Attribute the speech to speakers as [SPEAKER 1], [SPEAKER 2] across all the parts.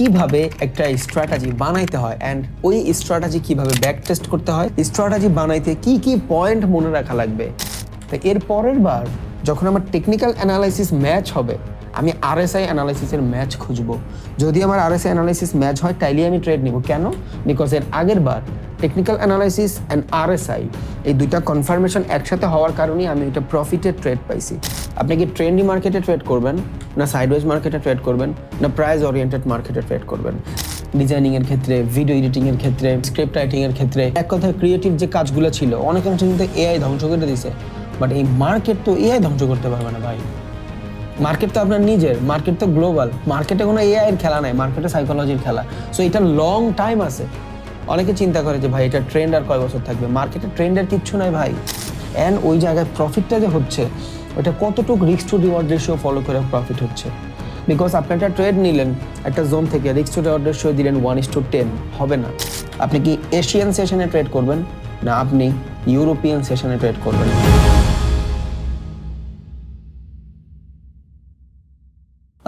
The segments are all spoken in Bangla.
[SPEAKER 1] কীভাবে একটা স্ট্র্যাটাজি বানাইতে হয় অ্যান্ড ওই স্ট্র্যাটাজি কীভাবে ব্যাক টেস্ট করতে হয় স্ট্র্যাটাজি বানাইতে কি কি পয়েন্ট মনে রাখা লাগবে? তো এর পরের বার যখন আমার টেকনিক্যাল অ্যানালাইসিস ম্যাচ হবে আমি আরএসআই অ্যানালাইসিসের ম্যাচ খুঁজবো। যদি আমার আরএসআই অ্যানালাইসিস ম্যাচ হয় তাইলে আমি ট্রেড নিব। কেন? বিকজ এর আগের বার টেকনিক্যাল অ্যানালাইসিস অ্যান্ড আরএসআই এই দুইটা কনফার্মেশন একসাথে হওয়ার কারণেই আমি এটা প্রফিটের ট্রেড পাইছি। আপনি কি ট্রেন্ডি মার্কেটে ট্রেড করবেন? না সাইডওয়েজ মার্কেটে ট্রেড করবেন? না প্রাইস ওরিয়েন্টেড মার্কেটে ট্রেড করবেন? ডিজাইনিং এর ক্ষেত্রে ভিডিও এডিটিং এর ক্ষেত্রে স্ক্রিপ্ট রাইটিং এর ক্ষেত্রে, এক কথায় ক্রিয়েটিভ যে কাজগুলো ছিল, অনেক অংশ কিন্তু এআই ধ্বংস করে দিছে। বাট এই মার্কেট তো এআই ধ্বংস করতে পারবে না ভাই। মার্কেট তো আপনার নিজের মার্কেট তো গ্লোবাল মার্কেটে কোনো এআই এর খেলা নাই মার্কেটে সাইকোলজির খেলা। সো এটা লং টাইম আছে। অনেকে চিন্তা করে যে, ভাই, এটা ট্রেন্ড আর কয় বছর থাকবে? মার্কেটে ট্রেন্ডের কিচ্ছু নাই, ভাই। অ্যান্ড ওই জায়গায় প্রফিটটা যে হচ্ছে ওটা কতটুকু রিক্স টু রিওয়ার্ড রেশিও ফলো করে প্রফিট হচ্ছে? বিকজ আপনি একটা ট্রেড নিলেন, একটা জোন থেকে রিক্স টু রিওয়ার্ড রেশিও দিলেন ওয়ান ইস টু টেন হবে না। আপনি কি এশিয়ান সেশনে ট্রেড করবেন? না, আপনি ইউরোপিয়ান সেশনে ট্রেড করবেন।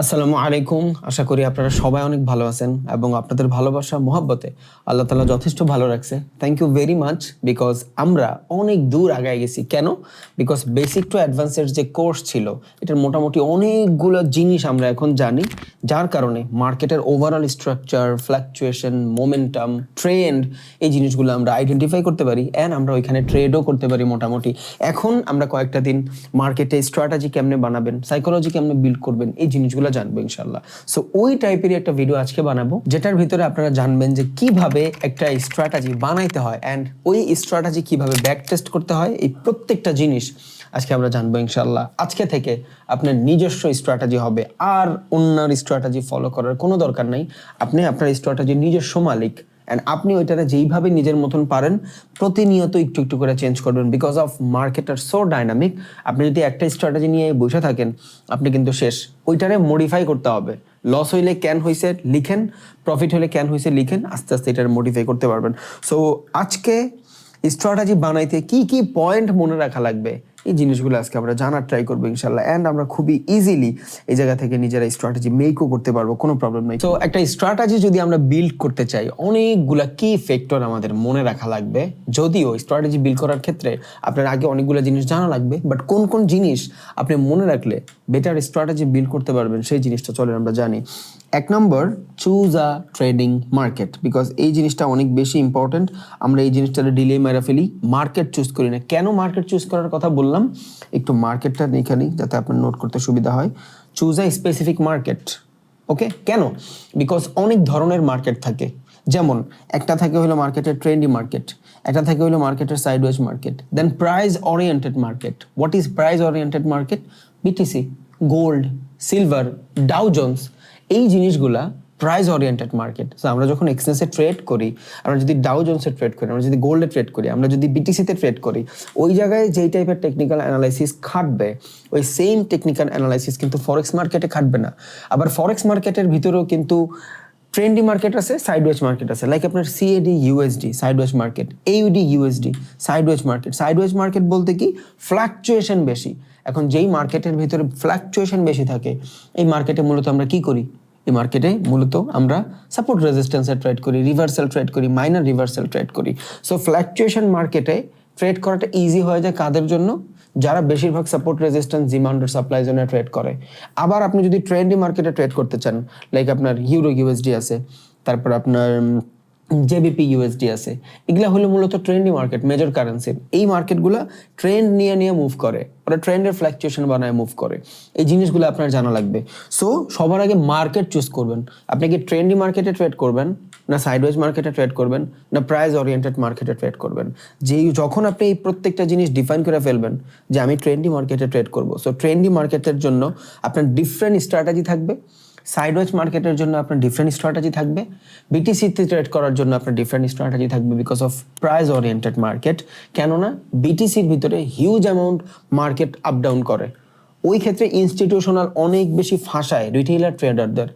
[SPEAKER 1] আসসালামু আলাইকুম। আশা করি আপনারা সবাই অনেক ভালো আছেন এবং আপনাদের ভালোবাসা, মোহাব্বতে আল্লাহ তালা যথেষ্ট ভালো রাখছে। Thank you very much because আমরা অনেক দূর আগায় গেছি। কেন? বিকজ বেসিক টু অ্যাডভান্সের যে কোর্স ছিল, এটার মোটামুটি অনেকগুলো জিনিস আমরা এখন জানি, যার কারণে মার্কেটের overall structure fluctuation momentum trend এই জিনিসগুলো আমরা আইডেন্টিফাই করতে পারি অ্যান্ড আমরা ওইখানে ট্রেডও করতে পারি মোটামুটি। এখন আমরা কয়েকটা দিন মার্কেটে স্ট্র্যাটেজি কেমনে বানাবেন সাইকোলজি কেমনে বিল্ড করবেন, এই জিনিসগুলো জানব ইনশাল্লাহ সো ওই টাইপেরই একটা ভিডিও আজকে বানাবো, যেটার ভিতরে আপনারা জানবেন যে কীভাবে একটা স্ট্র্যাটাজি বানাইতে হয় অ্যান্ড ওই স্ট্র্যাটাজি কীভাবে ব্যাক টেস্ট করতে হয়, এই প্রত্যেকটা জিনিস আজকে আমরা জানব ইনশাল্লাহ আজকে থেকে আপনার নিজস্ব স্ট্র্যাটাজি হবে, আর অন্যের স্ট্র্যাটাজি ফলো করার কোনো দরকার নাই। আপনি আপনার স্ট্র্যাটাজি নিজস্ব মালিক অ্যান্ড আপনি ওইটাতে যেইভাবে নিজের মতন পারেন, প্রতিনিয়ত একটু একটু করে চেঞ্জ করবেন because of market are so dynamic আপনি যদি একটা স্ট্র্যাটেজি নিয়ে বসে থাকেন, আপনি কিন্তু শেষ। ওইটারে মডিফাই করতে হবে। লস হইলে ক্যান হয়েছে লিখেন। প্রফিট হলে ক্যান হয়েছে লিখেন। আস্তে আস্তে এটার মডিফাই করতে পারবেন। সো আজকে স্ট্র্যাটেজি বানাইতে কি কি পয়েন্ট মনে রাখা লাগবে? এই জিনিসগুলো আজকে আমরা জানার ট্রাই করব ইনশাল্লাহ অ্যান্ড আমরা খুবই ইজিলি এই জায়গা থেকে নিজেরা স্ট্র্যাটেজি মেকও করতে পারব, কোনো প্রবলেম নেই। তো একটা স্ট্র্যাটেজি যদি আমরা বিল্ড করতে চাই, অনেকগুলা কি ফ্যাক্টর আমাদের মনে রাখা লাগবে। যদিও স্ট্র্যাটেজি বিল্ড করার ক্ষেত্রে আপনার আগে অনেকগুলো জিনিস জানা লাগবে বাট কোন কোন জিনিস আপনি মনে রাখলে বেটার স্ট্র্যাটেজি বিল্ড করতে পারবেন, সেই জিনিসটা চলেন আমরা জানি। এক নম্বর choose a trading market because এই জিনিসটা অনেক বেশি ইম্পর্টেন্ট আমরা এই জিনিসটা ডিলে মেরা ফেলি। মার্কেট চুজ করি না। কেন মার্কেট চুজ করার কথা বললাম? একটু মার্কেটটা দেখে নিই, যাতে আপনার নোট করতে সুবিধা হয়। Choose a specific market okay কেন? বিকজ অনেক ধরনের মার্কেট থাকে। যেমন, একটা থাকে হলো মার্কেটের ট্রেন্ডি মার্কেট একটা থাকে হলো মার্কেটের sideways market then price oriented market what is price oriented market BTC gold silver Dow Jones এই জিনিসগুলা প্রাইস ওরিয়েন্টেড মার্কেট সো আমরা যখন এক্সচেঞ্জে ট্রেড করি, আমরা যদি ডাউ জোন্সে ট্রেড করি, আমরা যদি গোল্ডে ট্রেড করি, আমরা যদি বিটিসিতে ট্রেড করি, ওই জায়গায় যেই টাইপের টেকনিক্যাল অ্যানালাইসিস খাটবে, ওই সেম টেকনিক্যাল অ্যানালাইসিস কিন্তু ফরেক্স মার্কেটে খাটবে না। আবার ফরেক্স মার্কেটের ভিতরেও কিন্তু ট্রেন্ডি মার্কেট আছে সাইডওয়েজ মার্কেট আছে। লাইক আপনার CAD USD sideways market AUD USD sideways market sideways market বলতে কি ফ্ল্যাকচুয়েশন বেশি। এখন যেই মার্কেটের ভিতরে ফ্ল্যাকচুয়েশন বেশি থাকে, এই মার্কেটে মূলত আমরা কি করি? এই মার্কেটে মূলত আমরা সাপোর্ট রেজিস্ট্যান্সের ট্রেড করি রিভার্সাল ট্রেড করি মাইনার রিভার্সাল ট্রেড করি। সো ফ্ল্যাকচুয়েশন মার্কেটে ট্রেড করাটা ইজি হয়ে যায় কাদের জন্য? যারা বেশিরভাগ সাপোর্ট রেজিস্ট্যান্স ডিমান্ড আর সাপ্লাই জোনে ট্রেড করে। আবার আপনি যদি ট্রেন্ডি মার্কেটে ট্রেড করতে চান লাইক আপনার ইউরো ইউএসডি আছে, তারপর আপনার জেবিপি ইউএসডি আছে। এগুলা হলো মূলত ট্রেন্ডি মার্কেট মেজর কারেন্সি এই মার্কেটগুলো ট্রেন্ড নিয়ে নিয়ে মুভ করে। ওরা ট্রেন্ডের ফ্ল্যাকচুয়েশন বানায় মুভ করে। এই জিনিসগুলো আপনার জানা লাগবে। সো সবার আগে মার্কেট চুজ করবেন। আপনি কি ট্রেন্ডি মার্কেটে ট্রেড করবেন? না সাইডওয়েজ মার্কেটে ট্রেড করবেন? না প্রাইস ওরিয়েন্টেড মার্কেটে ট্রেড করবেন? যেই যখন আপনি এই প্রত্যেকটা জিনিস ডিফাইন করে ফেলবেন যে আমি ট্রেন্ডি মার্কেটে ট্রেড করব। সো ট্রেন্ডি মার্কেটের জন্য আপনার ডিফারেন্ট স্ট্র্যাটেজি থাকবে। সাইডওয়েজ মার্কেটের জন্য আপনার ডিফারেন্ট স্ট্র্যাটেজি থাকবে। বিটিসিতে ট্রেড করার জন্য আপনার ডিফারেন্ট স্ট্র্যাটেজি থাকবে because of price oriented market কেননা বিটিসির ভিতরে huge amount market up down করে। ওই ক্ষেত্রে ইনস্টিটিউশনাল অনেক বেশি ফাঁসায় রিটেইলার ট্রেডারদের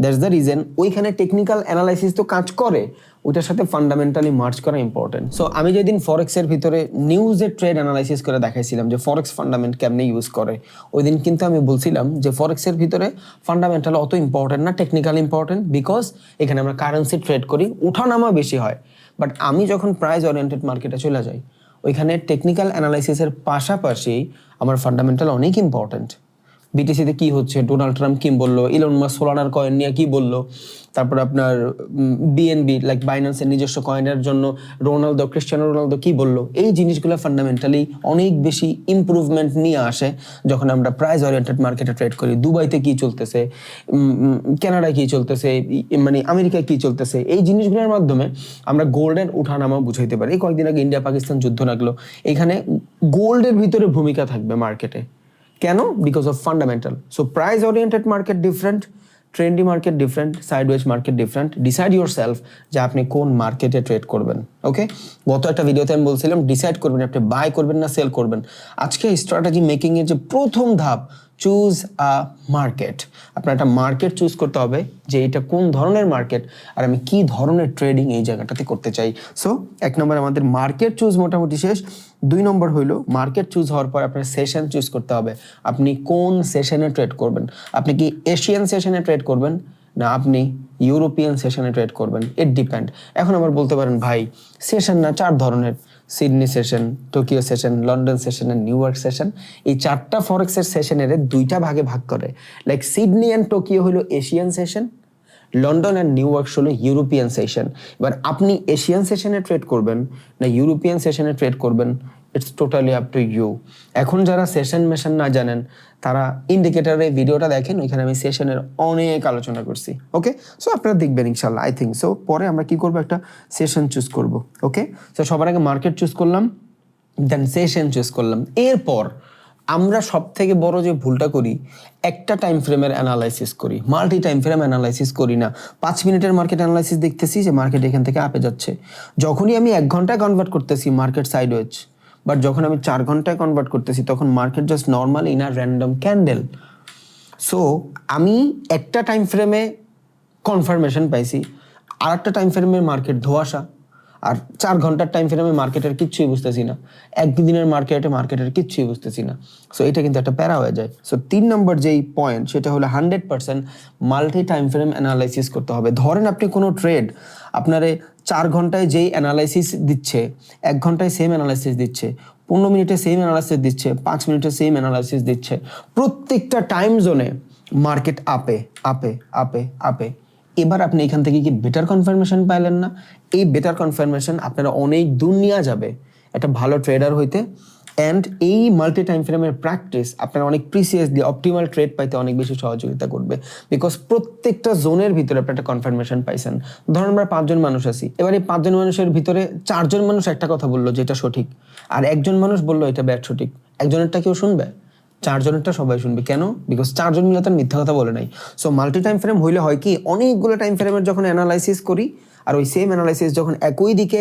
[SPEAKER 1] দ্যাটস দ্য রিজন ওইখানে টেকনিক্যাল অ্যানালাইসিস তো কাজ করে, ওইটার সাথে ফান্ডামেন্টালি মার্চ করা ইম্পর্টেন্ট সো আমি যেদিন ফরেক্সের ভিতরে নিউজের ট্রেড অ্যানালাইসিস করে দেখাইছিলাম যে ফরেক্স ফান্ডামেন্ট কেমনে ইউজ করে ওই দিন কিন্তু আমি বলছিলাম যে ফরেক্সের ভিতরে ফান্ডামেন্টাল অত ইম্পর্টেন্ট না টেকনিক্যাল ইম্পর্টেন্ট বিকজ এখানে আমরা কারেন্সি ট্রেড করি ওঠানামা বেশি হয়। বাট আমি যখন প্রাইস ওরিয়েন্টেড মার্কেটে চলে যাই ওইখানে টেকনিক্যাল অ্যানালাইসিসের পাশাপাশি আমার ফান্ডামেন্টাল অনেক ইম্পর্টেন্ট বিটিসিতে কি হচ্ছে? ডোনাল্ড ট্রাম্প কি বলল? ইলন মাস সোলানার কয়েন নিয়ে কি বলল? তারপর আপনার বিএনবি লাইক বাইন্যান্সের নিজস্ব কয়েনের জন্য রোনালদো ক্রিস্টিয়ানো রোনালদো কি বলল? এই জিনিসগুলো ফান্ডামেন্টালি অনেক বেশি ইম্প্রুভমেন্ট নিয়ে আসে যখন আমরা প্রাইস ওরিয়েন্টেড মার্কেটে ট্রেড করি। দুবাইতে কি চলতেছে? কানাডায় কি চলতেছে? মানে আমেরিকায় কি চলতেছে? এই জিনিসগুলোর মাধ্যমে আমরা গোল্ডের উঠানামা বুঝাইতে পারি। এই কয়েকদিন আগে ইন্ডিয়া পাকিস্তান যুদ্ধ লাগল। এখানে গোল্ডের ভিতরে ভূমিকা থাকবে মার্কেটে কেন? Because of fundamental so price oriented market different trendy market different sideways market different decide your self যে আপনি কোন মার্কেটে ট্রেড করবেন ওকে গত একটা ভিডিওতে আমি বলছিলাম ডিসাইড করবেন আপনি বাই করবেন না সেল করবেন। আজকে স্ট্র্যাটেজি মেকিংয়ের যে প্রথম ধাপ চুজ আ মার্কেট আপনার একটা মার্কেট চুজ করতে হবে যে এটা কোন ধরনের মার্কেট আর আমি কি ধরনের ট্রেডিং এই জায়গাটাতে করতে চাই। সো এক নম্বর আমাদের মার্কেট চুজ মোটামুটি শেষ। দুই নম্বর হইল মার্কেট চুজ হওয়ার পর আপনার সেশন চুজ করতে হবে। আপনি কোন সেশনে ট্রেড করবেন? আপনি কি এশিয়ান সেশনে ট্রেড করবেন? না, আপনি ইউরোপিয়ান সেশনে ট্রেড করবেন। ইট ডিপেন্ড এখন আবার বলতে পারেন, ভাই সেশন না, চার ধরনের। Sydney session Tokyo session London session and New York session এই চারটা ফরেক্সের সেশনের দুইটা ভাগে ভাগ করে। লাইক সিডনি অ্যান্ড টোকিও হলো Asian session London and New York হলো ইউরোপিয়ান সেশন এবার আপনি এশিয়ান সেশনে ট্রেড করবেন না ইউরোপিয়ান সেশনে ট্রেড করবেন it's totally up to you এখন যারা সেশন মেশন না জানেন, তারা ইন্ডিকেটারে ভিডিওটা দেখেন, ওইখানে আমি সেশনের অনেক আলোচনা করছি ওকে সো আপনারা দেখবেন ইনশাল্লাহ আই থিঙ্ক সো পরে আমরা কি করব? একটা সেশন চুজ করব ওকে সো সবার আগে মার্কেট চুজ করলাম দেন সেশন চুজ করলাম। এরপর আমরা সব থেকে বড় যে ভুলটা করি, একটা টাইম ফ্রেমের অ্যানালাইসিস করি। মাল্টি টাইম ফ্রেম অ্যানালাইসিস করি না। পাঁচ মিনিটের মার্কেট অ্যানালাইসিস দেখতেছি যে মার্কেট এখান থেকে আপে যাচ্ছে। যখনই আমি এক ঘন্টায় কনভার্ট করতেছি মার্কেট সাইড সাইডওয়েজ বাট যখন আমি চার ঘন্টায় কনভার্ট করতেছি, তখন মার্কেট জাস্ট নর্মাল ইন আর র্যান্ডম ক্যান্ডেল সো আমি একটা টাইম ফ্রেমে কনফার্মেশন পাইছি আর একটা টাইম ফ্রেমে মার্কেট ধোয়াশা। আর চার ঘণ্টার টাইম ফ্রেমে মার্কেটের কিচ্ছুই বুঝতেছি না। এক একদিনের মার্কেটে মার্কেটের কিচ্ছুই বুঝতেছি না। সো এটা কিন্তু একটা প্যারা হয়ে যায়। সো তিন নম্বর যেই পয়েন্ট সেটা হলো hundred percent multi time frame analysis করতে হবে। ধরেন আপনি কোনো ট্রেড আপনারে চার ঘন্টায় যেই অ্যানালাইসিস দিচ্ছে, এক ঘন্টায় সেম অ্যানালাইসিস দিচ্ছে, পনেরো মিনিটে সেম অ্যানালাইসিস দিচ্ছে, পাঁচ মিনিটে সেম অ্যানালাইসিস দিচ্ছে, প্রত্যেকটা টাইম জোনে মার্কেট আপে আপে আপে আপে এবার আপনি এখান থেকে কি বেটার কনফার্মেশন পাইলেন না? এই বেটার কনফার্মেশন আপনারা অনেক দূর নেওয়া যাবে একটা ভালো ট্রেডার হইতে। অ্যান্ড এই মাল্টি টাইম ফ্রেমের প্র্যাকটিস আপনারা অনেক প্রিসিয়াসলি অপটিমাল ট্রেড পাইতে অনেক বেশি সহযোগিতা করবে। বিকজ প্রত্যেকটা জোনের ভিতরে আপনি একটা কনফার্মেশন পাইছেন। ধরুন আমরা পাঁচজন মানুষ আছি। এবার এই পাঁচজন মানুষের ভিতরে চারজন মানুষ একটা কথা বলল যেটা সঠিক। আর একজন মানুষ বলল এটা ব্যাট সঠিক। একজনেরটা কেউ শুনবে? চারজনেরটা সবাই শুনবে। কেন? বিকজ চারজন মিলে তার মিথ্যা কথা বলে নাই। সো মাল্টি টাইম ফ্রেম হইলে হয় কি? অনেকগুলো টাইম ফ্রেমের যখন অ্যানালাইসিস করি আর ওই সেম অ্যানালাইসিস যখন একই দিকে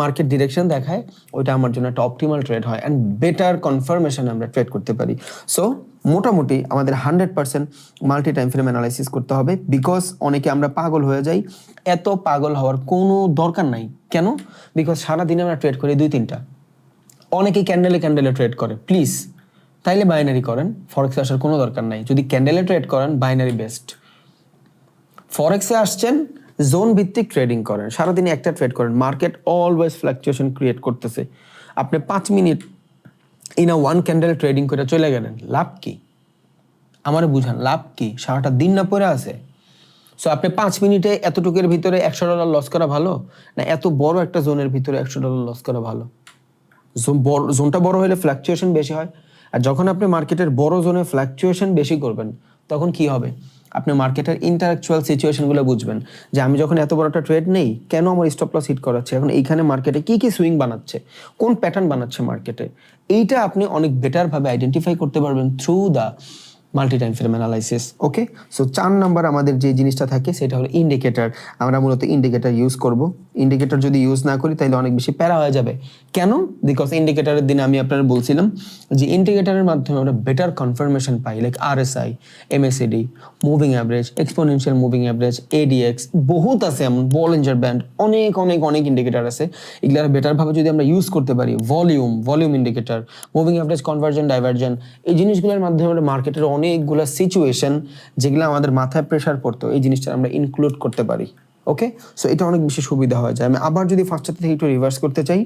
[SPEAKER 1] মার্কেট ডিরেকশন দেখায়, ওইটা আমার জন্য একটা অপটিমাল ট্রেড হয় অ্যান্ড বেটার কনফার্মেশন আমরা ট্রেড করতে পারি। সো মোটামুটি আমাদের hundred percent multi time frame analysis করতে হবে বিকজ অনেকে আমরা পাগল হয়ে যাই। এত পাগল হওয়ার কোনো দরকার নাই। কেন? বিকজ সারাদিনে আমরা ট্রেড করি দুই, তিনটা। অনেকেই ক্যান্ডেলে ক্যান্ডেলে ট্রেড করে প্লিজ তাইলে বাইনারি করেন ফরেক্সে আসার কোনো দরকার নাই। যদি ক্যান্ডেলে ট্রেড করেন বাইনারি বেস্ট ফরেক্সে আসছেন জোন ভিত্তিক ট্রেডিং করেন। সারাদিনে একটা ট্রেড করেন। মার্কেট অলওয়েজ ফ্লাকচুয়েশন ক্রিয়েট করতেছে। আপনি পাঁচ minute in a one candle trading করে চলে গেলেন। লাভ কি? আমার বুঝান, লাভ কি? সারাটা দিন না পড়ে আছে? সো আপনি পাঁচ মিনিটে এতটুকুর ভিতরে একশো ডলার লস করা ভালো? না, এত বড় একটা জোনের ভিতরে একশো ডলার লস করা ভালো? জোনটা বড় হলে ফ্লাকচুয়েশন বেশি হয়। আর যখন আপনি মার্কেটের বড় জোনে ফ্লাকচুয়েশন বেশি করবেন, তখন কি হবে? আপনি মার্কেটের ইন্টারাকচুয়াল সিচুয়েশনগুলো বুঝবেন। যে আমি যখন এত বড় একটা ট্রেড নেই, কেন আমার স্টপ লস হিট করাচ্ছে? এখন এইখানে মার্কেটে কি কি সুইং বানাচ্ছে? কোন প্যাটার্ন বানাচ্ছে মার্কেটে এইটা আপনি অনেক বেটারভাবে আইডেন্টিফাই করতে পারবেন through the multi time frame analysis okay so চার নাম্বার আমাদের যে জিনিসটা থাকে, সেটা হলো ইন্ডিকেটর আমরা মূলত ইন্ডিকেটর ইউজ করব। ইন্ডিকেটর যদি ইউজ না করি তাহলে অনেক বেশি প্যারা হয়ে যাবে। কেন? বিকজ ইন্ডিকেটরের দিনে আমি আপনার বলছিলাম যে ইন্ডিকেটরের মাধ্যমে আমরা better confirmation pi like R S I MACD moving average exponential moving average ADX বহুত আছে এমন বলেঞ্জার ব্যান্ড অনেক অনেক অনেক ইন্ডিকেটর আছে। এগুলো বেটারভাবে যদি আমরা ইউজ করতে পারি volume volume indicator moving average convergence divergence এই জিনিসগুলোর মাধ্যমে আমরা মার্কেটের অনেকগুলো সিচুয়েশন যেগুলো আমাদের মাথায় প্রেশার পড়তো, এই জিনিসটা আমরা ইনক্লুড করতে পারি ওকে সো এটা অনেক বেশি সুবিধা হয়ে যায়। আমি আবার যদি ফার্স্ট থেকে একটু রিভার্স করতে চাই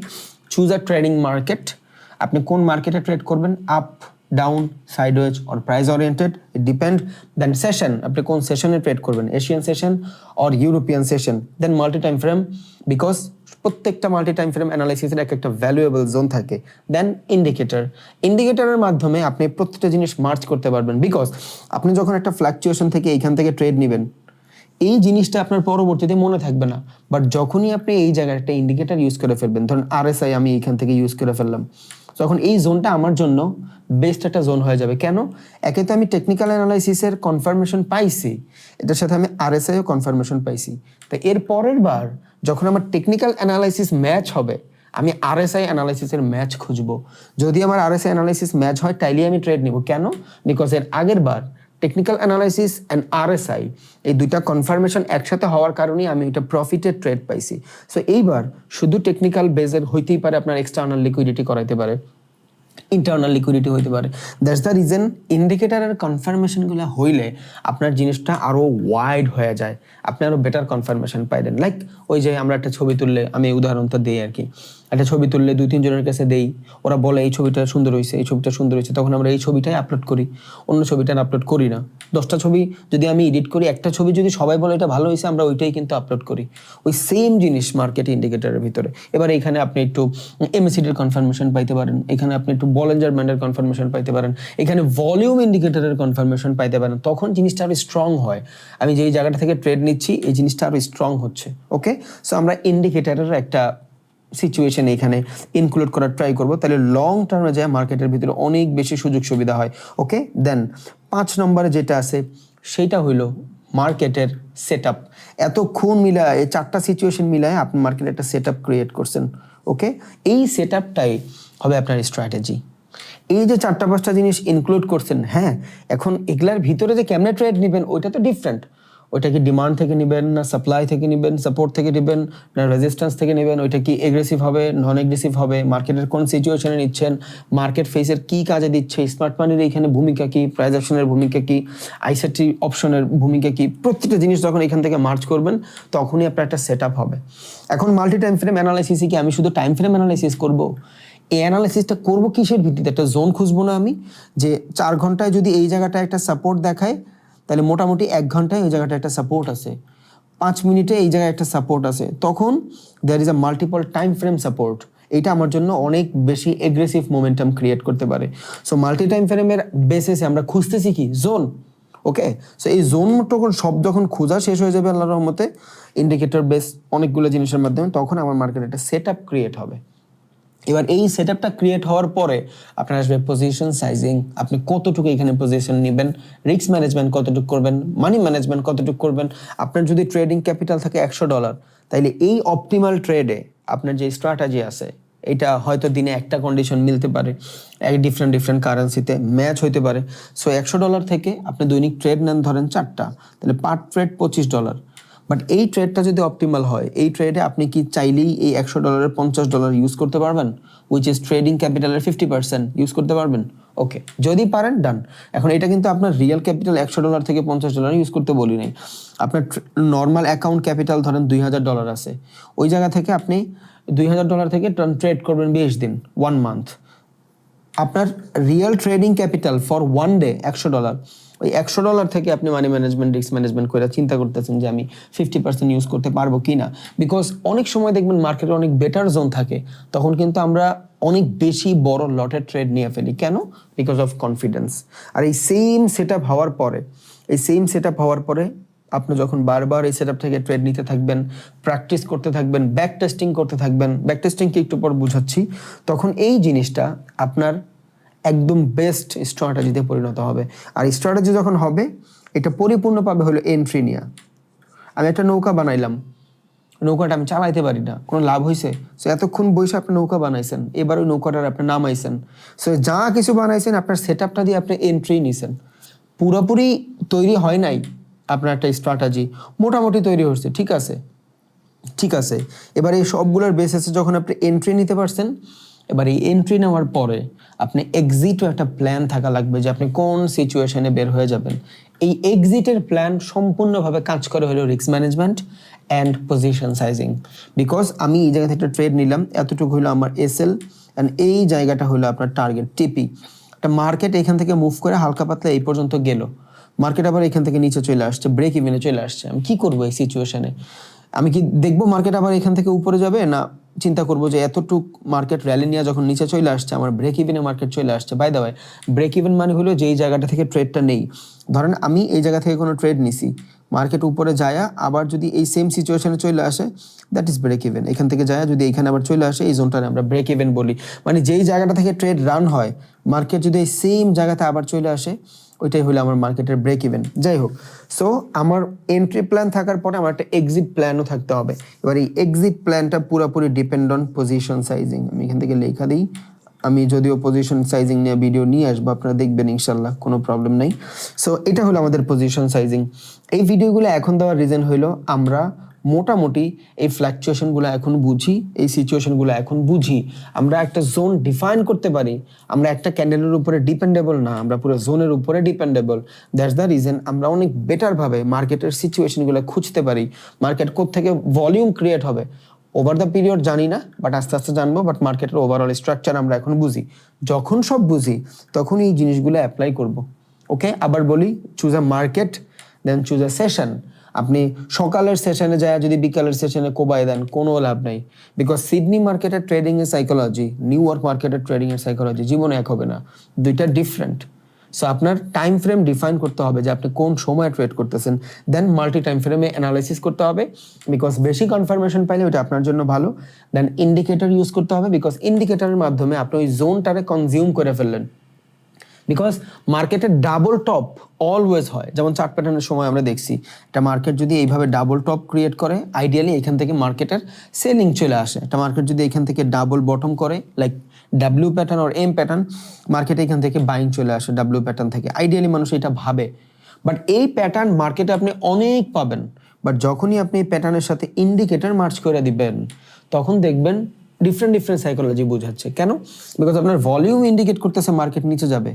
[SPEAKER 1] চুজ আ ট্রেডিং মার্কেট আপনি কোন মার্কেটে ট্রেড করবেন? Up down sideways or price oriented depend then session আপনি কোন সেশনে ট্রেড করবেন? Asian session or European session then multi time frame because প্রত্যেকটা মাল্টি টাইম ফ্রেম অ্যানালাইসিসের এক একটা ভ্যালুয়েবল জোন থাকে। দেন ইন্ডিকেটার ইন্ডিকেটারের মাধ্যমে আপনি প্রত্যেকটা জিনিস মার্চ করতে পারবেন বিকজ আপনি যখন একটা ফ্ল্যাকচুয়েশন থেকে এইখান থেকে ট্রেড নেবেন, এই জিনিসটা আপনার পরবর্তীতে মনে থাকবে না। বাট যখনই আপনি এই জায়গায় একটা ইন্ডিকেটার ইউজ করে ফেলবেন, ধরুন আরএসআই আমি এখান থেকে ইউজ করে ফেললাম। তখন এই জোনটা আমার জন্য বেস্ট একটা জোন হয়ে যাবে। কেন? একে তো আমি টেকনিক্যাল অ্যানালাইসিসের কনফার্মেশন পাইছি, এটার সাথে আমি আর এস আইও কনফার্মেশন পাইছি। তো এর পরের বার যখন আমার টেকনিক্যাল অ্যানালাইসিস ম্যাচ হবে, আমি আর এস আই অ্যানালাইসিসের ম্যাচ খুঁজবো। যদি আমার R S I analysis match হয়, তাইলেই আমি ট্রেড নিব। কেন? বিকজ এর আগের বার টেকনিক্যাল অ্যানালাইসিস অ্যান্ড আরএসআই এই দুইটা কনফার্মেশন একসাথে হওয়ার কারণেই আমি এটা প্রফিটের ট্রেড পাইছি। সো এইবার শুধু টেকনিক্যাল বেজের হইতেই পারে আপনার এক্সটার্নাল লিকুইডিটি করাইতে পারে ইন্টারনাল লিকুইডিটি হইতে পারে। দ্যাটস দ্য রিজন ইন্ডিকেটারের কনফার্মেশনগুলো হইলে আপনার জিনিসটা আরও ওয়াইড হয়ে যায়। আপনি আরও বেটার কনফার্মেশন পাইলেন। লাইক ওই যে আমরা একটা ছবি তুললে, আমি উদাহরণটা দিই আর কি। একটা ছবি তুললে দুই, তিনজনের কাছে দেই। ওরা বলে, এই ছবিটা সুন্দর হয়েছে এই ছবিটা সুন্দর হয়েছে তখন আমরা এই ছবিটাই আপলোড করি। অন্য ছবিটা আপলোড করি না। দশটা ছবি যদি আমি এডিট করি, একটা ছবি যদি সবাই বলে এটা ভালো হয়েছে আমরা ওইটাই কিন্তু আপলোড করি। ওই সেম জিনিস মার্কেট ইন্ডিকেটারের ভিতরে। এবার এখানে আপনি একটু এমএসিডির কনফার্মেশন পাইতে পারেন। এখানে আপনি একটু বলেঞ্জার ব্যান্ডের কনফার্মেশন পাইতে পারেন। এখানে ভলিউম ইন্ডিকেটারের কনফার্মেশন পাইতে পারেন। তখন জিনিসটা আরও স্ট্রং হয়। আমি যেই জায়গাটা থেকে ট্রেড নিচ্ছি, এই জিনিসটা আরও স্ট্রং হচ্ছে। ওকে সো আমরা ইন্ডিকেটরের একটা সিচুয়েশন এখানে ইনক্লুড করার ট্রাই করব। তাহলে লং টার্মে যায় মার্কেটের ভিতরে অনেক বেশি সুযোগ সুবিধা হয়। ওকে দেন পাঁচ নম্বরে যেটা আছে, সেইটা হইল মার্কেটের সেট আপ এতক্ষণ মিলায়, এই চারটা সিচুয়েশন মিলায় আপনি মার্কেটে একটা সেট আপ ক্রিয়েট করছেন। ওকে এই সেট আপটাই হবে আপনার স্ট্র্যাটেজি এই যে চারটা পাঁচটা জিনিস ইনক্লুড করছেন হ্যাঁ এখন এগুলার ভিতরে যে কেমনে ট্রেড নেবেন, ওইটা তো ডিফারেন্ট ওইটা কি ডিমান্ড থেকে নেবেন না সাপ্লাই থেকে নেবেন সাপোর্ট থেকে নেবেন না রেজিস্ট্যান্স থেকে নেবেন? ওইটা কি এগ্রেসিভ হবে নন এগ্রেসিভ হবে মার্কেটের কোন সিচুয়েশনে নিচ্ছেন? মার্কেট ফেসের কি কাজে দিচ্ছে? স্মার্ট মানির এখানে ভূমিকা কি? প্রাইজ অপশনের ভূমিকা কি? আইসিটি অপশনের ভূমিকা কি? প্রত্যেকটা জিনিস যখন এখান থেকে মার্চ করবেন, তখনই আপনার একটা সেট আপ হবে। এখন মাল্টি টাইম ফ্রেম অ্যানালাইসিসে কি আমি শুধু টাইম ফ্রেম অ্যানালাইসিস করব? এই অ্যানালাইসিসটা করব কিসের ভিত্তিতে? একটা জোন খুঁজবো না আমি? যে চার ঘন্টায় যদি এই জায়গাটা একটা সাপোর্ট দেখায় তাহলে মোটামুটি এক ঘন্টায় ওই জায়গাটা একটা সাপোর্ট আছে। পাঁচ মিনিটে এই জায়গায় একটা সাপোর্ট আছে। তখন there is a multiple time frame support এটা আমার জন্য অনেক বেশি এগ্রেসিভ মোমেন্টাম ক্রিয়েট করতে পারে। সো মাল্টি টাইম ফ্রেমের বেসিসে আমরা খুঁজতেছি কি? জোন ওকে সো এই জোন তখন সব যখন খোঁজা শেষ হয়ে যাবে আল্লাহর রহমতে ইন্ডিকেটর বেস অনেকগুলো জিনিসের মাধ্যমে, তখন আমার মার্কেটে একটা সেট আপ ক্রিয়েট হবে। এবার এই সেট আপটা ক্রিয়েট হওয়ার পরে আপনার আসবে পজিশন সাইজিং আপনি কতটুকু এখানে পজিশন নেবেন রিস্ক ম্যানেজমেন্ট কতটুকু করবেন মানি ম্যানেজমেন্ট কতটুকু করবেন, আপনার যদি ট্রেডিং ক্যাপিটাল থাকে একশো ডলার তাইলে এই অপটিমাল ট্রেডে আপনার যে স্ট্র্যাটাজি আছে, এটা হয়তো দিনে একটা কন্ডিশন মিলতে পারে, এক ডিফারেন্ট ডিফারেন্ট কারেন্সিতে ম্যাচ হইতে পারে। সো একশো ডলার থেকে আপনি দৈনিক ট্রেড নেন ধরেন চারটা, তাহলে পার ট্রেড পঁচিশ ডলার বাট এই ট্রেডটা যদি অপটিমাল হয়, এই ট্রেডে আপনি কি চাইলেই এই একশো ডলারের পঞ্চাশ ডলার ইউজ করতে পারবেন? উইচ ইজ ট্রেডিং ক্যাপিটালের ফিফটি পার্সেন্ট ইউজ করতে পারবেন? ওকে যদি পারেন ডান এখন এটা কিন্তু আপনার রিয়েল ক্যাপিটাল একশো ডলার থেকে পঞ্চাশ ডলার ইউজ করতে বলি নাই। আপনার নর্মাল অ্যাকাউন্ট ক্যাপিটাল ধরেন দুই হাজার ডলার আছে। ওই জায়গা থেকে আপনি দুই হাজার ডলার থেকে ট্রেড করবেন বিশ দিন ওয়ান মান্থ আপনার real trading capital for one day একশো ডলার ওই একশো ডলার থেকে আপনি মানি ম্যানেজমেন্ট রিস্ক ম্যানেজমেন্ট করে চিন্তা করতেছেন যে আমি ফিফটি পার্সেন্ট ইউজ করতে পারব কি না বিকজ অনেক সময় দেখবেন মার্কেটে অনেক বেটার জোন থাকে, তখন কিন্তু আমরা অনেক বেশি বড় লটের ট্রেড নিয়ে ফেলি। কেন? বিকজ অফ কনফিডেন্স আর এই সেম সেট হওয়ার পরে, এই সেম সেট হওয়ার পরে আপনি যখন বারবার এই সেটআপ থেকে ট্রেড নিতে থাকবেন প্র্যাকটিস করতে থাকবেন ব্যাক টেস্টিং করতে থাকবেন ব্যাক টেস্টিংকে একটু পর বুঝাচ্ছি, তখন এই জিনিসটা আপনার একদম বেস্ট স্ট্র্যাটেজিতে পরিণত হবে। আর স্ট্র্যাটেজি যখন হবে, এটা পরিপূর্ণ পাবে হলো এন্ট্রি নিয়া আমি একটা নৌকা বানাইলাম। নৌকাটা আমি চালাইতে পারি না, কোনো লাভ হয়েছে সো এতক্ষণ বসে আপনি নৌকা বানাইছেন, এবার ওই নৌকাটার আপনি নামাইছেন। সো যা কিছু বানাইছেন, আপনার সেট আপটা দিয়ে আপনি এন্ট্রি নিছেন। পুরোপুরি তৈরি হয় নাই আপনার একটা স্ট্র্যাটেজি মোটামুটি তৈরি হচ্ছে, ঠিক আছে? ঠিক আছে। এবার এই সবগুলোর বেসিসে যখন আপনি এন্ট্রি নিতে পারছেন এবার এই এন্ট্রি নেওয়ার পরে আপনি এক্সিটও একটা প্ল্যান থাকা লাগবে যে আপনি কোন সিচুয়েশনে বের হয়ে যাবেন। এই এক্সিটের প্ল্যান সম্পূর্ণভাবে কাজ করে হলো risk management and position sizing because আমি এই জায়গা থেকে একটা ট্রেড নিলাম, এতটুকু হলো আমার এসএল অ্যান্ড এই জায়গাটা হলো আপনার টার্গেট টিপি একটা মার্কেট এখান থেকে মুভ করে হালকা পাতলা এই পর্যন্ত গেল। মার্কেট আবার এখান থেকে নিচে চলে আসছে ব্রেক ইভেনে চলে আসছে। আমি কি করব এই সিচুয়েশনে আমি কি দেখব মার্কেট আবার এখান থেকে উপরে যাবে না চিন্তা করব যে এতটুক মার্কেট র্যালি নিয়ে যখন নিচে চলে আসছে, আমার ব্রেক ইভেনে মার্কেট চলে আসছে। বাই দাওয়ায় ব্রেক ইভেন মানে হলো যেই জায়গাটা থেকে ট্রেডটা নেই। ধরেন আমি এই জায়গা থেকে কোনো ট্রেড নিছি। মার্কেট উপরে যায়, আবার যদি এই সেম সিচুয়েশনে চলে আসে দ্যাট ইজ ব্রেক ইভেন এখান থেকে যায়, যদি এখানে আবার চলে আসে, এই জোনটাকে আমরা ব্রেক ইভেন বলি। মানে যেই জায়গাটা থেকে ট্রেড রান হয় মার্কেট যদি এই সেম জায়গাতে আবার চলে আসে ওইটাই হলো আমার মার্কেটের ব্রেক ইভেন যাই হোক সো আমার এন্ট্রি প্ল্যান থাকার পরে আমার একটা এক্সিট প্ল্যানও থাকতে হবে। এবার এই এক্সিট প্ল্যানটা পুরোপুরি ডিপেন্ড অন পজিশন সাইজিং আমি এখান থেকে লেখা দিই। আমি যদিও পজিশন সাইজিং নিয়ে ভিডিও নিয়ে আসব, আপনারা দেখবেন ইনশাল্লাহ কোনো প্রবলেম নেই। সো এটা হলো আমাদের পজিশন সাইজিং এই ভিডিওগুলো এখন দেওয়ার রিজন হলো আমরা মোটামুটি এই ফ্ল্যাকচুয়েশনগুলো এখন বুঝি, এই সিচুয়েশনগুলো এখন বুঝি। আমরা একটা জোন ডিফাইন করতে পারি। আমরা একটা ক্যান্ডেলের উপরে ডিপেন্ডেবল না, আমরা পুরো জোনের উপরে ডিপেন্ডেবল দ্যাটস দ্য রিজন আমরা অনেক বেটারভাবে মার্কেটের সিচুয়েশনগুলো খুঁজতে পারি। মার্কেট থেকে ভলিউম ক্রিয়েট হবে? ওভার দ্য পিরিয়ড জানি না বাট আস্তে আস্তে জানব বাট মার্কেটের ওভারঅল স্ট্রাকচার আমরা এখন বুঝি। যখন সব বুঝি, তখন এই জিনিসগুলো অ্যাপ্লাই করব। ওকে আবার বলি choose a market then choose a session আপনি সকালের সেশনে যায় যদি বিকালের সেশনে কোবাই দেন, কোনো লাভ নেই। বিকজ সিডনি মার্কেটের ট্রেডিং এর সাইকোলজি নিউ ইয়র্ক মার্কেটের ট্রেডিং এর সাইকোলজি জীবনে এক হবে না। দুইটা ডিফারেন্ট সো আপনার টাইম ফ্রেম ডিফাইন করতে হবে যে আপনি কোন সময় ট্রেড করতেছেন। দেন মাল্টি টাইম ফ্রেমে অ্যানালাইসিস করতে হবে। বিকজ বেশি কনফার্মেশন পাইলে ওটা আপনার জন্য ভালো। দেন ইন্ডিকেটর ইউজ করতে হবে। বিকজ ইন্ডিকেটরের মাধ্যমে আপনি ওই জোনটারে কনজিউম করে ফেললেন। বিকজ মার্কেটে ডাবল টপ অলওয়েজ হয়। যেমন চার্ট প্যাটার্নের সময় আমরা দেখছি, একটা মার্কেট যদি এইভাবে ডাবল টপ ক্রিয়েট করে আইডিয়ালি এখান থেকে মার্কেটের সেলিং চলে আসে। একটা মার্কেট যদি এখান থেকে ডাবল বটম করে like W pattern or M pattern মার্কেটে এখান থেকে বাইং চলে আসে ডাব্লিউ প্যাটার্ন থেকে। আইডিয়ালি মানুষ এটা ভাবে। বাট এই প্যাটার্ন মার্কেটে আপনি অনেক পাবেন। বাট যখনই আপনি এই প্যাটার্নের সাথে ইন্ডিকেটার মার্চ করে দিবেন, তখন দেখবেন ডিফারেন্ট ডিফারেন্ট সাইকোলজি বোঝাচ্ছে। কেন? বিকজ আপনার ভলিউম ইন্ডিকেট করতেছে মার্কেট নিচে যাবে।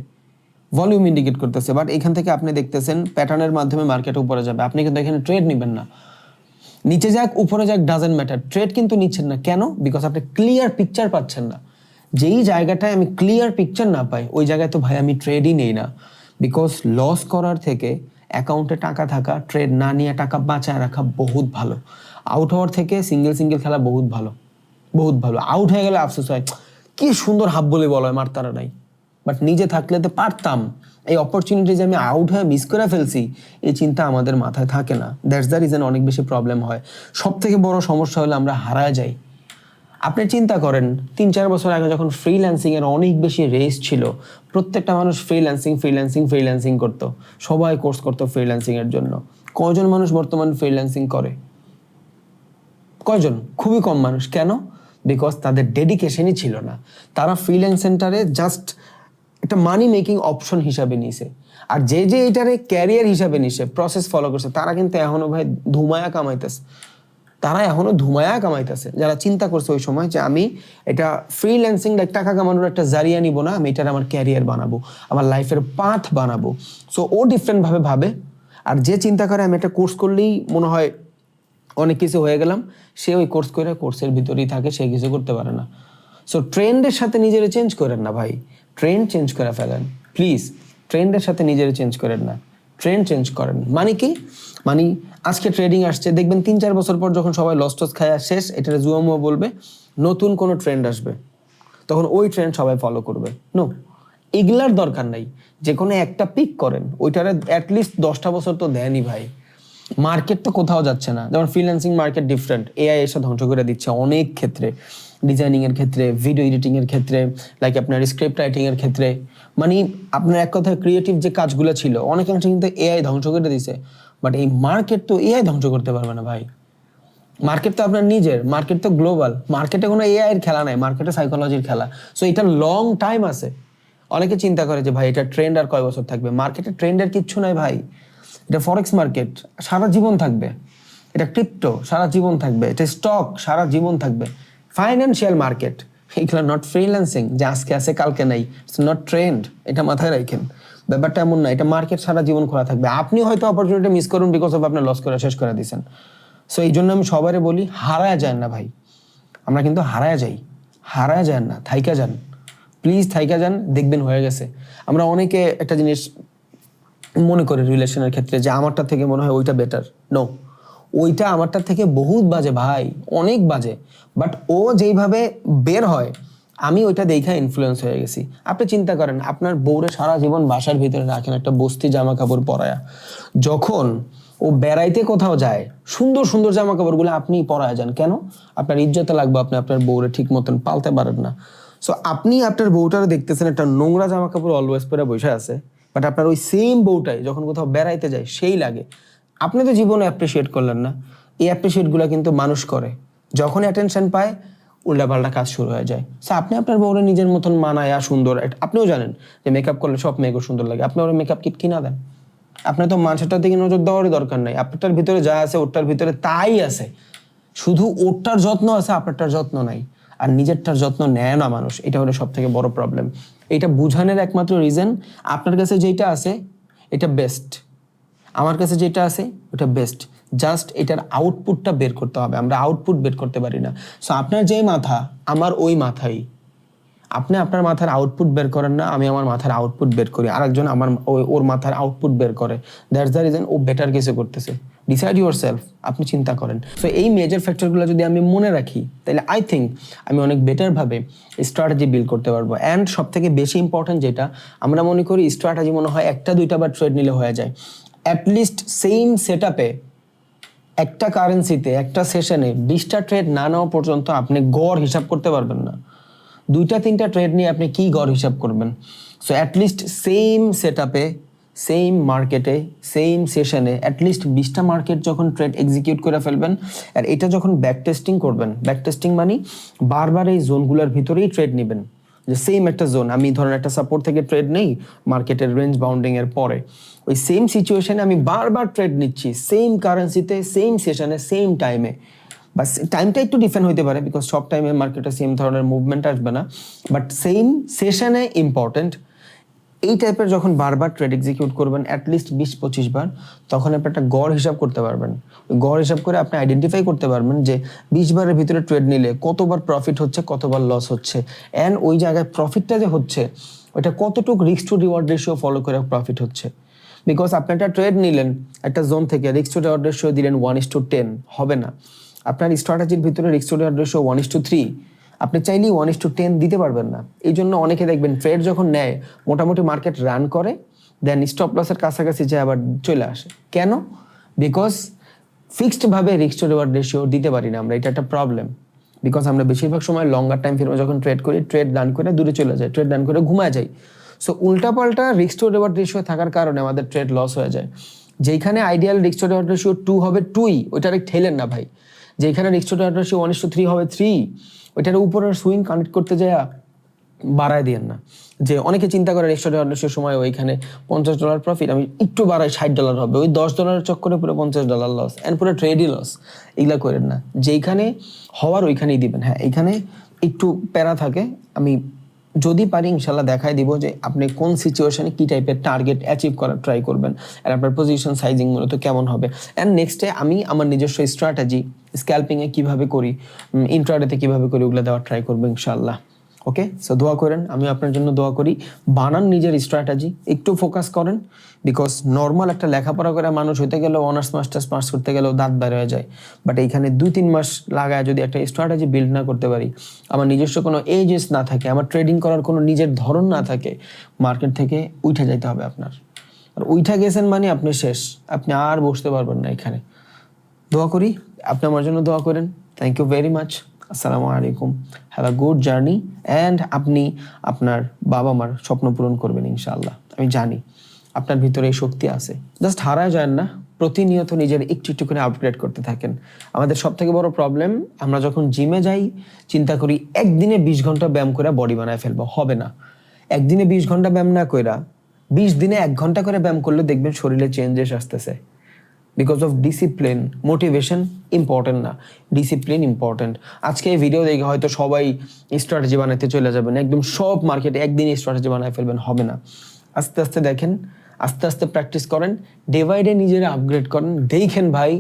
[SPEAKER 1] ভলিউম ইন্ডিকেট করতেছে বাট এখান থেকে আপনি দেখতেছেন প্যাটার্নের মাধ্যমে মার্কেট উপরে যাবে। আপনি কিন্তু এখানে ট্রেড নেবেন না। নিচে যাক, উপরে যাক ডাজেন্ট ম্যাটার ট্রেড কিন্তু নিচ্ছেন না। কেন? বিকজ আপনি ক্লিয়ার পিকচার পাচ্ছেন না। যেই জায়গাটায় আমি ক্লিয়ার পিকচার না পাই, ওই জায়গায় তো ভাই আমি ট্রেডই নেই না। বিকজ লস করার থেকে অ্যাকাউন্টে টাকা থাকা ট্রেড না নিয়ে টাকা বাঁচায় রাখা বহুত ভালো। আউট হওয়ার থেকে সিঙ্গেল সিঙ্গেল খেলা বহুত ভালো। বহুত ভালো। আউট হয়ে গেলে আফসোস হয়। কি সুন্দর হাফ বলে বলা হয়, মারতারা নাই। বাট নিজে থাকলে তো পারতাম। এই অপরচুনিটি যে আমি আউট হয়ে মিস করে ফেলছি, এই চিন্তা আমাদের মাথায় থাকে না। দ্যাটস দ্য রিজন অনেক বেশি প্রবলেম হয়। সব থেকে বড় সমস্যা হলে আমরা হারায় যাই। আপনি চিন্তা করেন, তিন চার বছর আগে যখন ফ্রিল্যান্সিং এর অনেক বেশি রেস ছিল, প্রত্যেকটা মানুষ ফ্রিল্যান্সিং ফ্রিল্যান্সিং ফ্রিল্যান্সিং করতো। সবাই কোর্স করতো ফ্রিল্যান্সিং এর জন্য। কয়জন মানুষ বর্তমান ফ্রিল্যান্সিং করে? কয়জন? খুবই কম মানুষ। কেন? বিকজ তাদের ডেডিকেশনই ছিল না। তারা ফ্রিল্যান্স সেন্টারে জাস্ট একটা মানি মেকিং অপশন হিসাবে নিছে। আর যে যে এটারে ক্যারিয়ার হিসাবে নিছে প্রসেস ফলো করছে, তারা কিন্তু এখনও ভাই ধুমায়া কামাইতেছে। তারা এখনও ধুমায়া কামাইতেছে। যারা চিন্তা করছে ওই সময় যে আমি এটা ফ্রিল্যান্সিং টাকা কামানোর একটা জারিয়া নিব না, আমি এটার আমার ক্যারিয়ার বানাবো, আমার লাইফের পাথ বানাবো। সো ও ডিফারেন্ট ভাবে ভাবে। আর যে চিন্তা করে আমি একটা কোর্স করলেই মনে হয় অনেক কিছু হয়ে গেলাম, সে ওই কোর্স করে কোর্সের ভিতরেই থাকে, সে কিছু করতে পারে না। সো ট্রেন্ডের সাথে নিজের চেঞ্জ করেন না ভাই। ট্রেন্ড চেঞ্জ করে ফেলেন। প্লিজ ট্রেন্ডের সাথে নিজের চেঞ্জ করেন না। ট্রেন্ড চেঞ্জ করেন। মানে কি? মানে আজকে ট্রেডিং আসছে। দেখবেন তিন চার বছর পর যখন সবাই লস টস খায় শেষ, এটা জুয়ামুয়া বলবে, নতুন কোনো ট্রেন্ড আসবে। তখন ওই ট্রেন্ড সবাই ফলো করবে। নো এগুলার দরকার নাই। যে কোনো একটা পিক করেন। ওইটারে অ্যাটলিস্ট দশটা বছর তো দেয়নি ভাই। মার্কেট তো কোথাও যাচ্ছে না। যেমন ফ্রিল্যান্সিং মার্কেট ডিফারেন্ট এআই এসে ধ্বংস করে দিচ্ছে অনেক ক্ষেত্রে। ডিজাইনিংয়ের ক্ষেত্রে ভিডিও এডিটিংয়ের ক্ষেত্রে লাইক আপনার স্ক্রিপ্ট রাইটিংয়ের ক্ষেত্রে। মানে আপনার এক কথায় ক্রিয়েটিভ যে কাজগুলো ছিল অনেকাংশে কিন্তু এআই ধ্বংস করে দিছে। বাট এই মার্কেট তো এআই ধ্বংস করতে পারবে না ভাই। মার্কেট তো আপনার নিজের মার্কেট তো গ্লোবাল মার্কেটে কোনো এআই এর খেলা নাই মার্কেটে সাইকোলজির খেলা। সো এটা লং টাইম আছে। অনেকে চিন্তা করে যে ভাই, এটা ট্রেন্ড আর কয় বছর থাকবে? মার্কেটে ট্রেন্ডের কিচ্ছু নাই ভাই। এটা ফরেক্স মার্কেট সারা জীবন থাকবে। এটা ক্রিপ্টো সারা জীবন থাকবে। এটা স্টক সারা জীবন থাকবে। ফাইন্যান্সিয়াল মার্কেট এগুলো নট ফ্রিল্যান্সিং যে আজকে আছে, কালকে নাই। ইটস নট ট্রেন্ড এটা মাথায় রাখেন। ব্যাপারটা এমন না, এটা মার্কেট সারা জীবন খোলা থাকবে। আপনি হয়তো অপরচুনিটি মিস করুন বিকজ অফ আপনি লস করে, শেষ করে দিয়েছেন। সো এই জন্য আমি সবারে বলি, হারায় যান না ভাই। আমরা কিন্তু হারায় যাই। হারায় যান না, থাইকা যান। প্লিজ থাইকা যান, দেখবেন হয়ে গেছে। আমরা অনেকে একটা জিনিস মনে করি রিলেশনের ক্ষেত্রে যে, আমারটা থেকে মনে হয় ওইটা বেটার নো ওইটা আমারটার থেকে বহুত বাজে ভাই, অনেক বাজে। বাট ও যেইভাবে বের হয়, আমি ওইটা দেখা ইনফ্লুয়েন্স হয়ে গেছি। আপনি চিন্তা করেন, আপনার বউরে সারা জীবন বাসার ভিতরে রাখেন একটা বস্তি জামা কাপড় পরায়া। যখন ও বেড়াইতে কোথাও যায়, সুন্দর সুন্দর জামা কাপড়গুলো আপনি পরায় যান। কেন? আপনার ইজ্জতে লাগবে আপনি, আপনার বউরে ঠিক মতন পালতে পারেন না। সো আপনি আপনার বউটারে দেখতেছেন, একটা নোংরা জামা কাপড় অলওয়েজ পরে বসে আছে। বাট আপনার ওই সেম বউটাই যখন কোথাও বেড়াইতে যায়, সেই লাগে। আপনি তো জীবনে অ্যাপ্রিসিয়েট করলেন না। এই অ্যাপ্রিসিয়েটগুলো কিন্তু মানুষ করে। যখন অ্যাটেনশন পায়, উল্টাপাল্টা কাজ শুরু হয়ে যায়। সো আপনি আপনার বউরে নিজের মতন মানায়া সুন্দর আপনিও জানেন যে মেকআপ করলে সব মেয়েকে সুন্দর লাগে। আপনি ওরা মেকআপ কিট কিনা দেন। আপনার তো মানুষটার দিকে নজর দেওয়ারই দরকার নাই। আপনারটার ভিতরে যা আছে, ওরটার ভিতরে তাই আছে। শুধু ওরটার যত্ন আছে, আপনারটার যত্ন নাই। আর নিজেরটার যত্ন নেয় না মানুষ। এটা হলো সব থেকে বড় প্রবলেম এটা বুঝানোর একমাত্র রিজন আপনার কাছে যেটা আছে, এটা বেস্ট আমার কাছে যেটা আছে, ওটা বেস্ট জাস্ট এটার আউটপুটটা বের করতে হবে। আমরা আউটপুট বের করতে পারি না। সো আপনার যেই মাথা, আমার ওই মাথাই। আপনি আপনার মাথার আউটপুট বের করেন না, আমি আমার মাথার আউটপুট বের করি। আরেকজন আমার ওই- ওর মাথার আউটপুট বের করে। দ্যাটস দ্য রিজন ও বেটার কিছু করতেছে। ডিসাইড ইউর সেলফ আপনি চিন্তা করেন। সো এই মেজর ফ্যাক্টরগুলো যদি আমি মনে রাখি, তাহলে আই থিঙ্ক আমি অনেক বেটারভাবে স্ট্র্যাটেজি বিল্ড করতে পারব। অ্যান্ড সব থেকে বেশি ইম্পর্টেন্ট যেটা, আমরা মনে করি স্ট্র্যাটেজি মনে হয় একটা, দুইটা বা ট্রেড নিলে হয়ে যায়। অ্যাটলিস্ট সেম সেট একটা কারেন্সিতে একটা সেশনে বিশটা ট্রেড না নেওয়া পর্যন্ত আপনি গড় হিসাব করতে পারবেন না। দুইটা, তিনটা ট্রেড নিয়ে আপনি কি গড় হিসাব করবেন? So at least same set আপে সেম মার্কেটে সেম সেশনে অ্যাটলিস্ট বিশটা মার্কেট যখন ট্রেড এক্সিকিউট করে ফেলবেন, আর এটা যখন ব্যাক টেস্টিং করবেন ব্যাক টেস্টিং মানে বারবার এই জোনগুলোর ভিতরেই ট্রেড নেবেন। যে সেম একটা জোন আমি ধরেন একটা সাপোর্ট থেকে ট্রেড নেই মার্কেটের রেঞ্জ বাউন্ডিং এর পরে। ওই সেম সিচুয়েশনে আমি বারবার ট্রেড নিচ্ছি সেম কারেন্সিতে সেম সেশনে সেম টাইমে বাস টাইমটা একটু ডিফেন্ড হইতে পারে বিকজ সব টাইমে মার্কেটে সেম ধরনের মুভমেন্ট আসবে না। বাট সেম সেশনে ইম্পর্টেন্ট এই টাইপের যখন বারবার ট্রেড এক্সিকিউট করবেন অ্যাটলিস্ট বিশ পঁচিশ বার, তখন আপনি একটা গড় হিসাব করতে পারবেন। গড় হিসাব করে আপনি আইডেন্টিফাই করতে পারবেন যে বিশ বারের ভিতরে ট্রেড নিলে কতবার প্রফিট হচ্ছে, কতবার লস হচ্ছে। অ্যান্ড ওই জায়গায় প্রফিটটা যে হচ্ছে ওটা কতটুকু risk to reward ratio follow করে প্রফিট হচ্ছে। বিকজ আপনি একটা ট্রেড নিলেন, একটা জোন থেকে রিস্ক টু রিওয়ার্ড রেশিও দিলেন ওয়ান ইস টু টেন হবে না। আপনার স্ট্র্যাটেজির ভিতরে risk to reward ratio one is to three আপনি চাইলেই ওয়ান ইস টু টেন দিতে পারবেন না। এই জন্য অনেকে দেখবেন ট্রেড যখন নেয়, মোটামুটি মার্কেট রান করে দেন স্টপ লসের কাছাকাছি যে আবার চলে আসে। কেন? বিকজ ফিক্সড ভাবে রিস্ক টু রিওয়ার্ড রেশিও দিতে পারি না আমরা, এটা একটা প্রবলেম বিকজ আমরা বেশিরভাগ সময় লঙ্গার টাইম ফিরে যখন ট্রেড করি ট্রেড ডান করে দূরে চলে যায় ট্রেড ডান করে ঘুমায় যাই। সো উল্টাপাল্টা রিস্ক টু রিওয়ার্ড রেশিও থাকার কারণে আমাদের ট্রেড লস হয়ে যায়। যেখানে ideal risk to reward ratio two হবে টুই ওইটা ঠেলেন না ভাই। যেখানে risk to reward ratio one is to three হবে থ্রি ওইটার উপরের সুইং কানেক্ট করতে যায় বাড়ায় দিয়েন না। যে অনেকে চিন্তা করে রেস্টুরেন্ট অর্ডারের সময় ওইখানে পঞ্চাশ ডলার প্রফিট আমি একটু বাড়াই ষাট ডলার হবে, ওই দশ ডলারের চক্করে পুরো পঞ্চাশ ডলার লস অ্যান্ড পুরো ট্রেডই লস এগুলা করেন না। যেইখানে হওয়ার ওইখানেই দিবেন। হ্যাঁ এখানে একটু প্যারা থাকে, আমি যদি পারি ইনশাল্লাহ দেখাই দিব যে আপনি কোন সিচুয়েশনে কি টাইপের টার্গেট অ্যাচিভ করার ট্রাই করবেন আর আপনার পজিশন সাইজিং মূলত কেমন হবে অ্যান্ড নেক্সটে আমি আমার নিজস্ব স্ট্র্যাটেজি স্ক্যালপিংয়ে কীভাবে করি ইন্টারডেতে কীভাবে করি ওগুলো দেওয়ার ট্রাই করব ইনশাল্লাহ ওকে সো দোয়া করেন আমি আপনার জন্য দোয়া করি বানান নিজের স্ট্র্যাটেজি একটু ফোকাস করেন বিকজ নর্মাল একটা লেখাপড়া করে মানুষ হইতে গেলেও অনার্স মাস্টার্স পাস করতে গেলেও দাঁত বের হয়ে যায়। বাট এইখানে দুই তিন মাস লাগায় যদি একটা স্ট্র্যাটেজি বিল্ড না করতে পারি, আমার নিজস্ব কোনো এজেস না থাকে, আমার ট্রেডিং করার কোনো নিজের ধরন না থাকে মার্কেট থেকে উঠে যাইতে হবে আপনার। আর উঠে গেছেন মানে আপনি শেষ, আপনি আর বসতে পারবেন না এখানে। দোয়া করি, আপনি আমার জন্য দোয়া করেন। থ্যাংক ইউ ভেরি মাচ আসসালামু আলাইকুম। Have a good journey and আপনি আপনার বাবা মার স্বপ্ন পূরণ করবেন ইনশাআল্লাহ। আমি জানি আপনার ভিতরে এই শক্তি আছে। জাস্ট হারায় যান না, প্রতিনিয়ত নিজের একটু একটু করে আপগ্রেড করতে থাকেন। আমাদের সব থেকে বড় প্রবলেম আমরা যখন জিমে যাই, চিন্তা করি একদিনে বিশ ঘণ্টা ব্যায়াম করে বডি বানায় ফেলব, হবে না। একদিনে বিশ ঘণ্টা ব্যায়াম না কইরা, বিশ দিনে এক ঘণ্টা করে ব্যায়াম করলে দেখবেন শরীরে চেঞ্জেস আসতেছে। Because of discipline motivation important না। ডিসিপ্লিন ইম্পর্টেন্ট আজকে এই ভিডিও দেখে হয়তো সবাই স্ট্র্যাটেজি বানাতে চলে যাবেন। একদম সব মার্কেটে একদিনই স্ট্র্যাটেজি বানায় ফেলবেন, হবে না। আস্তে আস্তে দেখেন, আস্তে আস্তে প্র্যাকটিস করেন ডে বাই ডে নিজেরা আপগ্রেড করেন। দেখেন ভাই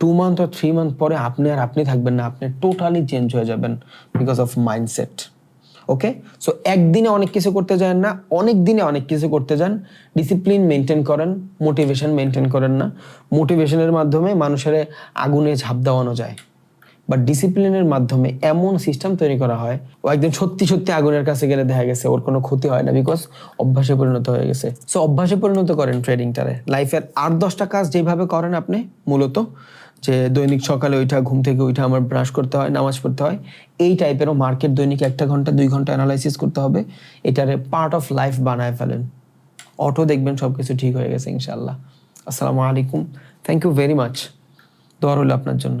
[SPEAKER 1] টু মান্থ আর থ্রি মান্থ পরে আপনি আর আপনি থাকবেন না, আপনি টোটালি চেঞ্জ হয়ে যাবেন because of mindset okay so একদিনে অনেক কিছু করতে যান না অনেক দিনে অনেক কিছু করতে যান। ডিসিপ্লিন মেনটেন করেন মোটিভেশন মেনটেন করেন না। মোটিভেশনের মাধ্যমে মানুষের আগুনে ঝাঁপ দেওয়ানো যায়। বা ডিসিপ্লিনের মাধ্যমে এমন সিস্টেম তৈরি করা হয়, ও একদিন সত্যি সত্যি আগুনের কাছে গেলে দেখা গেছে, ওর কোনো ক্ষতি হয় না বিকজ অভ্যাসে পরিণত হয়ে গেছে। সো অভ্যাসে পরিণত করেন ট্রেডিংটারে লাইফের আট দশটা কাজ যেভাবে করেন আপনি, মূলত যে দৈনিক সকালে ওইটা, ঘুম থেকে ওইটা আমার ব্রাশ করতে হয়, নামাজ পড়তে হয়। এই টাইপেরও মার্কেট দৈনিক একটা ঘণ্টা, দুই ঘণ্টা অ্যানালাইসিস করতে হবে। এটারে পার্ট অফ লাইফ বানায় ফেলেন। অটো দেখবেন সব কিছু ঠিক হয়ে গেছে ইনশাল্লাহ আসসালামু আলাইকুম। থ্যাংক ইউ ভেরি মাচ দোয়া রইল আপনার জন্য।